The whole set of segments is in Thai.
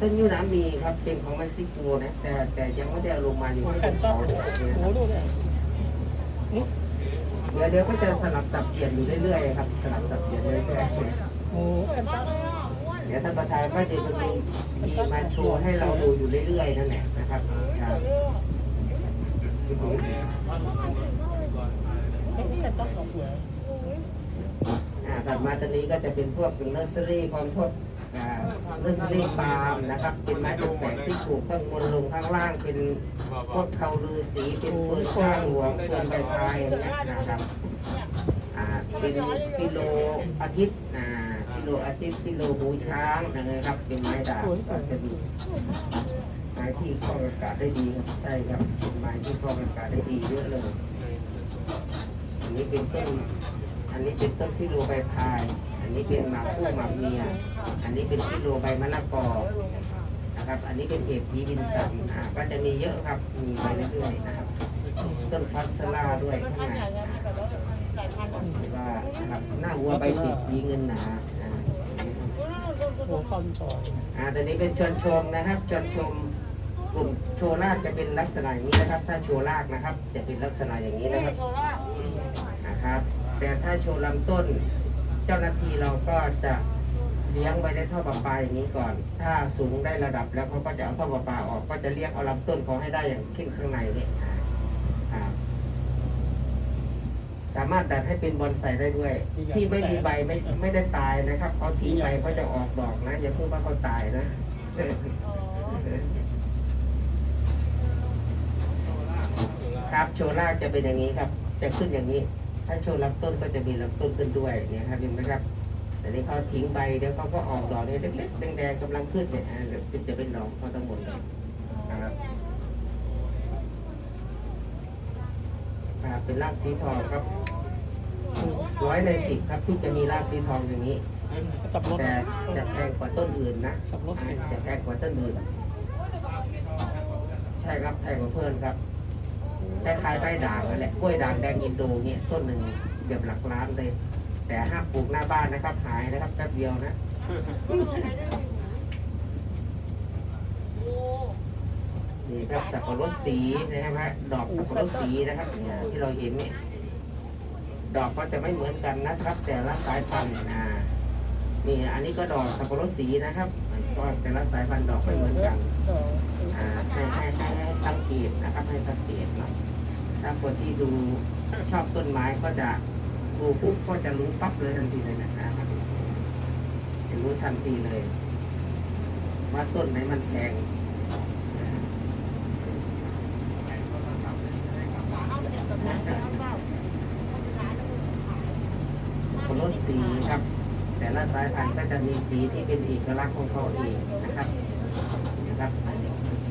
ต้นยูน้ำมีครับเป็นของเม็กซิโกนะแต่แต่ยังไม่ได้เอาลงมาอยู่ที่แผ่นเขาต้องเนี่ยโอ้โหดูเนี่ยเดี๋ยวเดี๋ยวก็จะสลับสับเปลี่ยนอยู่เรื่อยๆครับสลับสับเปลี่ยนเรื่อยๆโอ้โหแผ่นต้องเดี๋ยวท่านประธานก็จะมีมีมาโชว์ให้เราดูอยู่เรื่อยๆนั่นแหละนะครับครับแผ่นต้องสองหัวอ่าถัดมาตอนนี้ก็จะเป็นพวกเนอร์เซอรี่พร้อมพวก เนอร์เซอรี่ฟาร์มนะครับ เป็นไม้ตกแต่งที่ปลูกข้างบนลงข้างล่างเป็นพวกเขาลือสีเป็นฟืนข้างหลวงฟืนใบพายอย่างเงี้ยนะครับอ่าเป็นกิโลอาทิตย์อ่ากิโลอาทิตย์กิโลหูช้างนะครับ เป็นไม้ด่างก็จะมีไม้ที่ฟอกอากาศได้ดีครับใช่ครับเป็นไม้ที่ฟอกอากาศได้ดีเยอะเลยอันนี้เป็นต้นอันนี้เป็นต้นพิโลใบพาย นนี้เป็นหมากคู่หมากเมีย อันนี้เป็นพิโลใบมะละกอนะครับ อันนี้เป็นเห็ดพีดินสันอ่าก็จะมีเยอะครับ มีไปเรื่อยๆนะครับ ต้นพัสลาด้วยข้างในว่านะครับหน้าวัวใบติดสีเงินหนาอ่าหัวคอนต่ออ่าตอนนี้เป็นชวนชมนะครับชวนชมกลุ่มโชว์ลากจะเป็นลักษณะอย่างนี้นะครับ ถ้าโชว์ลากนะครับ จะเป็นลักษณะอย่างนี้นะครับนะครับ แต่ถ้าโชว์ลำต้น จ้าหน้าที่เราก็จะเลี้ยงไว้ในท่อประปาอย่างนี้ก่อน ถ้าสูงได้ระดับแล้วเขาก็จะเอาท่อประปาออก ก็จะเลี้ยงเอาลำต้นเขาให้ได้อย่างขึ้นข้างในนี่สามารถดัดให้เป็นบอนไซได้ด้วย ที่ไม่มีใบไม่ไม่ได้ตายนะครับเขาทิ้งไปเขาจะออกดอกนะ อย่าพูดว่าเขาตายนะครับโชว์ราจะเป็นอย่างนี้ครับ จะขึ้นอย่างนี้ ถ้าโชว์ลำต้นก็จะมีลำต้นขึ้นด้วยเนี่ยครับเห็นไหมครับ แต่นี้เขาทิ้งใบเดี๋ยวเขาก็ออกดอกเนี่ยเล็กๆแดงๆกำลังขึ้นเนี่ยอ่าเดี๋ยวจะเป็นดอกเขาทั้งหมดเลยครับครับเป็นรากสีทองครับร้อยในสิบครับที่จะมีรากสีทองอย่างนี้สับรถแต่จะแพงกว่าต้นอื่นนะสับรถอ่าจะแพงกว่าต้นอื่น ใช่ครับแพงกว่าเพื่อนครับ คล้ายๆใบด่างนั่นแหละกล้วยด่างแดงอินโดเนี่ยต้นหนึ่งเกือบหลักล้านเลย แต่ห้ามปลูกหน้าบ้านนะครับ หายนะครับแป๊บเดียวนะนี่ครับสับปะรดสีนะครับฮะดอกสับปะรดสีนะครับเนี่ยที่เราเห็นเนี่ยดอกก็จะไม่เหมือนกันนะครับ แต่ละสายพันธุ์อ่า นี่อันนี้ก็ดอกสับปะรดสีนะครับก็แต่ละสายพันธุ์ดอกไม่เหมือนกันอ่าให้ให้ให้ให้สังเกตนะครับให้สังเกตนาะถ้าคนที่ดูชอบต้นไม้ก็จะดูปุ๊บก็จะรู้ปั๊บเลยทันทีเลยนะครับจะรู้ทันทีเลย ว่าต้นไหนมันแพงคนรถสีครับ ละสายพันธุ์ก็จะมีสีที่เป็นเอกลักษณ์ของเขาเองนะครับนะครับ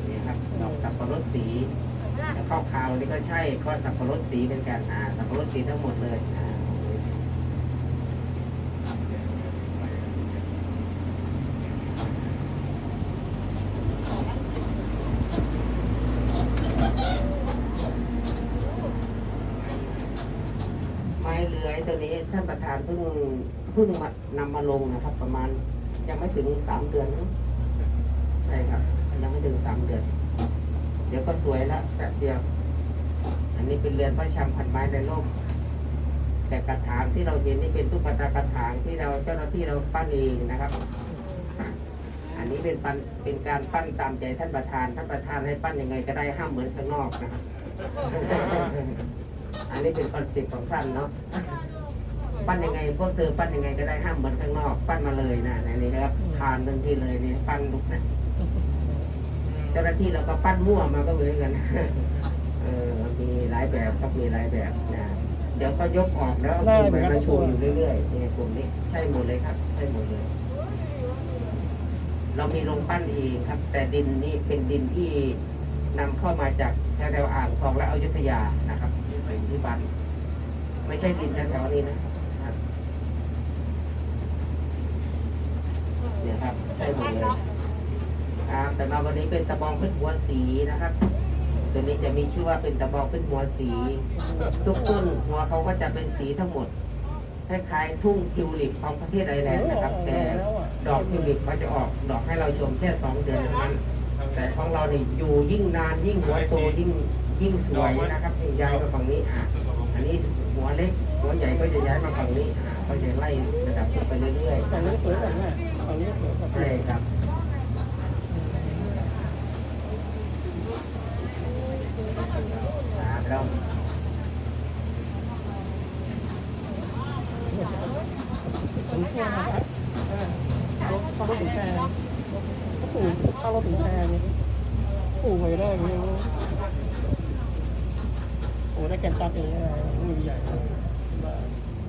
นี่ครับดอกสับปะรดสีแล้วข้าวขาวนี่ก็ใช่ก็สับปะรดสีเป็นกันอ่าสับปะรดสีทั้งหมดเลยนะไม้ เลื้อยตัวนี้ท่านประธานเพิ่งเพิ่งมานำมาลงนะครับ ประมาณยังไม่ถึงสามเดือนนะใช่ครับ ยังไม่ถึงสามเดือน เดี๋ยวก็สวยแล้วแบบเดียว อันนี้เป็นเรือนพระชำพันไม้ในโลก แต่กระถางที่เราเห็นนี่เป็นตุ๊กตากระถางที่เราเจ้าหน้าที่เราปั้นเองนะครับอันนี้เป็นปั้นเป็นการปั้นตามใจท่านประธาน ท่านประธานให้ปั้นยังไงก็ได้ห้ามเหมือนข้างนอกนะครับ อันนี้เป็นคอนเซ็ปต์ของท่านเนาะปั้นยังไงพวกเธอปั้นยังไงก็ได้ห้ามเหมือนข้างนอก ปั้นมาเลยนะในนี้นะครับทานทันทีเลยนี่ปั้นลุกนะเจ้าหน้าที่เราก็ปั้นมั่วมาก็เหมือนกันเออมีหลายแบบครับมีหลายแบบนะเดี๋ยวก็ยกออกแล้วเอากลุ่มใหม่มาโชว์อยู่เรื่อยๆนี่กลุ่มนี้ใช่หมดเลยครับ ใช่หมดเลย เรามีโรงปั้นเองครับ แต่ดินนี่เป็นดินที่นำเข้ามาจากแถวๆอ่างทองและอยุธยานะครับเป็น ที่บันไม่ใช่ดินแถวๆนี้นะครับเนี่ยครับ ใช่หมดเลยครับแต่มาวันนี้เป็นตะบองขึ้นหัวสีนะครับตัวนี้จะมีชื่อว่าเป็นตะบองขึ้นหัวสี ทุกต้นหัวเขาก็จะเป็นสีทั้งหมดคล้ายๆทุ่งทิวลิปของประเทศไอร์แลนด์นะครับ แต่ดอกทิวลิปเขาจะออกดอกให้เราชมแค่สองเดือนเท่านั้น แต่ของเราเนี่ยอยู่ยิ่งนานยิ่งหัวโตยิ่ง ยิ่งสวยนะครับยิ่งย้ายมาฝั่งนี้อะอันนี้หัวเล็กหัวใหญ่ก็จะย้ายมาฝั่งนี้อะก็จะไล่ระดับขึ้นไปเรื่อยฝั่งนี้สวยกว่าแม่ฝั่งนี้สวยกว่าๆใช่ครับอ่าเรา ผมเชื่อนะครับรถเข้ารถถึงแพงก็ปลูกเข้ารถถึงแพงปลูกไม่ได้ไม่รู้โอ้ได้แกนตัด เองอะไรมือใหญ่เลย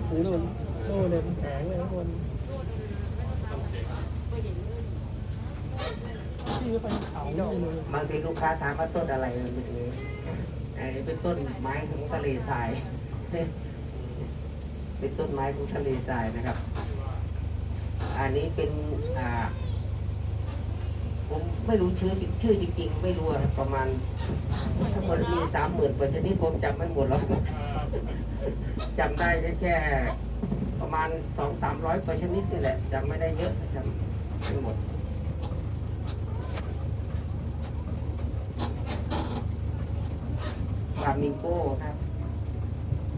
หรือโดนโดนเลยแผงเลยคนที่ไปเขาเลยบางทีลูกค้าถามว่าต้นอะไรเป็นอย่างนี้อันนี้เป็นต้นไม้ของทะเลทราย เป็นต้นไม้ของทะเลทรายนะครับ อันนี้เป็นอ่า ผมไม่รู้ชื่อจริงชื่อจริง ๆ ไม่รู้อะประมาณทั้งหมดมีสามหมื่นกว่าชนิดผมจำไม่หมดหรอกจำได้แค่ประมาณสองสามร้อยกว่าชนิดนี่แหละจำไม่ได้เยอะจำไม่หมดฟลามิงโก้ครับ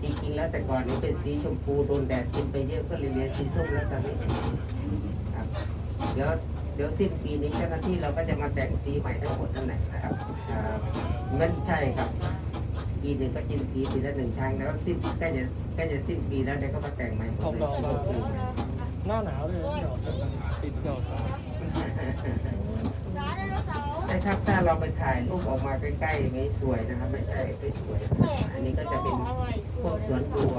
จริงๆแล้วแต่ก่อนนี้เป็นสีชมพูโดนแดดกินไปเยอะก็เลยเหลือสีส้มแล้วตอนนี้ครับเดี๋ยว เดี๋ยวสิ้นปีนี้เจ้าหน้าที่เราก็จะมาแต่งสีใหม่ทั้งหมดนั่นแหละนะครับครับนั่นใช่ครับปีหนึ่งก็กินสีปีละหนึ่งครั้งแล้วสิ้นใกล้จะใกล้จะสิ้นปีแล้วเดี๋ยวก็มาแต่งใหม่หมดเลยสีชมพูหน้าหนาวเลยดอกติดดอกใช่ครับถ้าเราไปถ่ายรูปออกมาใกล้ๆไม่สวยนะครับ ไม่ใช่ไม่สวย อันนี้ก็จะเป็นพวกสวนบัว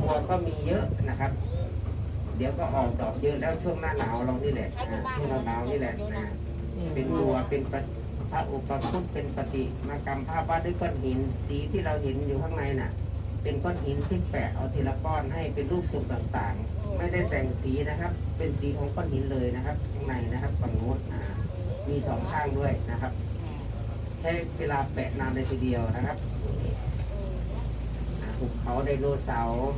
บัวก็มีเยอะนะครับ เดี๋ยวก็ออกดอกเยอะแล้วช่วงหน้าหนาวเรานี่แหละช่วงหน้าหนาวนี่แหละนะเป็นบัวเป็นปะพระอุปคุตเป็นปฏิมากรรมภาพวาดด้วยก้อนหิน สีที่เราเห็นอยู่ข้างในน่ะ เป็นก้อนหินที่แปะเอาทีละก้อนให้เป็นรูปทรงต่างๆ ไม่ได้แต่งสีนะครับ เป็นสีของก้อนหินเลยนะครับ ข้างในนะครับฝั่งโน้นมีสองข้างด้วยนะครับใช้เวลาแปะนานเลยทีเดียวนะครับอ่าภูเขาไดโนเสาร์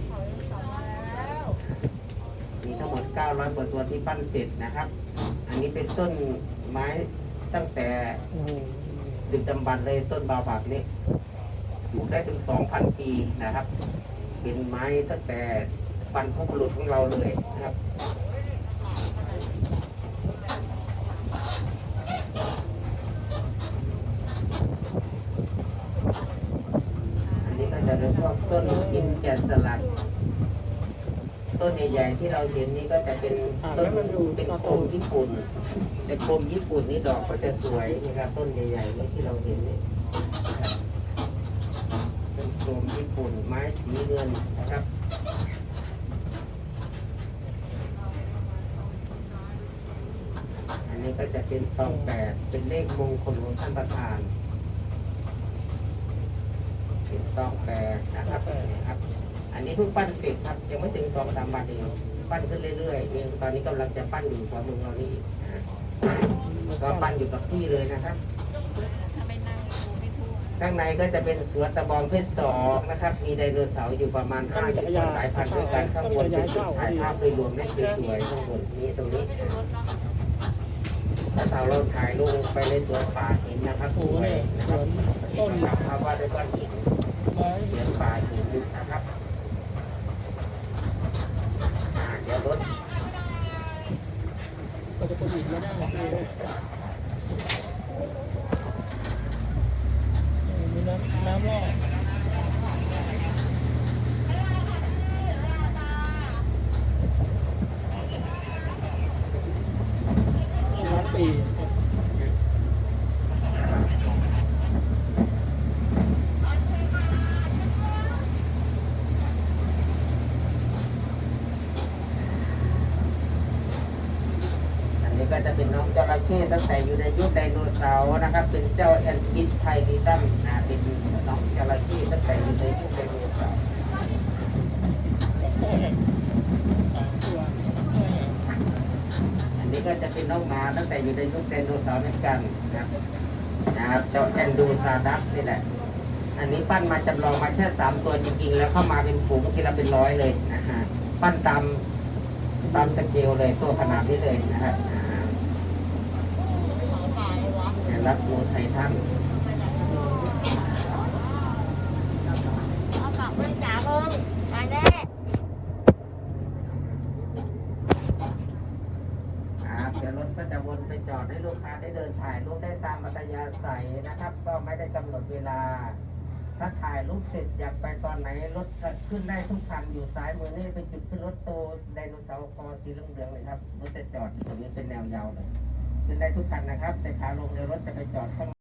ทั้งหมด 900กว่าตัวที่ปั้นเสร็จนะครับ อันนี้เป็นต้นไม้ตั้งแต่ดึกดำบรรพ์เลยต้นบาบักนี้ปลูกได้ถึง 2,000 ปีนะครับ เป็นไม้ตั้งแต่บรรพบุรุษของเราเลยนะครับอันนี้ก็จะเป็นพวกต้นหินแกะสลัก ต้นใหญ่ๆที่เราเห็นนี่ก็จะเป็นต้นเป็นโคมญี่ปุ่นแต่โคมญี่ปุ่นนี่ดอกก็จะสวยนะครับต้นใหญ่ๆนี่ที่เราเห็นนี่เป็นโคมญี่ปุ่นไม้สีเงินนะครับอันนี้ก็จะเป็นตองแปดเป็นเลขมงคลของท่านประธานเป็นตองแปดนะครับนะครับ อันนี้เพิ่งปั้นเสร็จครับยังไม่ถึงสองสามวันเองปั้นขึ้นเรื่อยๆนี่ตอนนี้กำลังจะปั้นอยู่ขวามือเรานี่นะก็ปั้นอยู่กับที่เลยนะครับข้างในก็จะเป็นสวนตะบองเพชรสองนะครับ มีไดโนเสาร์อยู่ประมาณ50กว่าสายพันธุ์ด้วยกันข้างบนเป็นจุดถ่ายภาพโดยรวมได้สวยๆข้างบนนี้ตรงนี้ถ้าเราเราถ่ายลงไปในสวนป่าหินนะครับสโอ้โหวยเนี่ยนะสครับวนต้ต้นนภาพวาดด้วยก้อนหินไม้สวนป่าหินนะครับ Thank you. เสานะครับ เป็นเจ้าแอนพิสไทลิตัมนะเป็นน้องจระเข้ตั้งแต่อยู่ในยุคไดโนเสาร์อันนี้ก็จะเป็นน้องหมาตั้งแต่อยู่ในยุคไดโนเสาร์เหมือนกันนะครับนะครับเจ้าแอนดูซาดัสนี่แหละ อันนี้ปั้นมาจำลองมาแค่สามตัวจริงๆ แล้วเข้ามาเป็นฝูงทีละเป็นร้อยเลยนะฮะปั้นตามตามสเกลเลยตัวขนาดนี้เลยนะฮะอ่าเนี่ยรักงูไทยทันเอากลับไปจ๋ามึงไปแน่ครับเดี๋ยวรถก็จะวนไปจอดให้ลูกค้าได้เดินถ่ายรูปได้ตามอัตยาศัยนะครับ ก็ไม่ได้กำหนดเวลา ถ้าถ่ายรูปเสร็จอยากไปตอนไหนรถก็ขึ้นได้ทุกคันอยู่ซ้ายมือนี่เป็นจุดขึ้นรถโตไดโนเสาร์คอสีเหลืองๆเลยครับรถจะจอดตรงนี้เป็นแนวยาวเลย ขึ้นได้ทุกคันนะครับ แต่ขาลงในรถจะไปจอดข้าง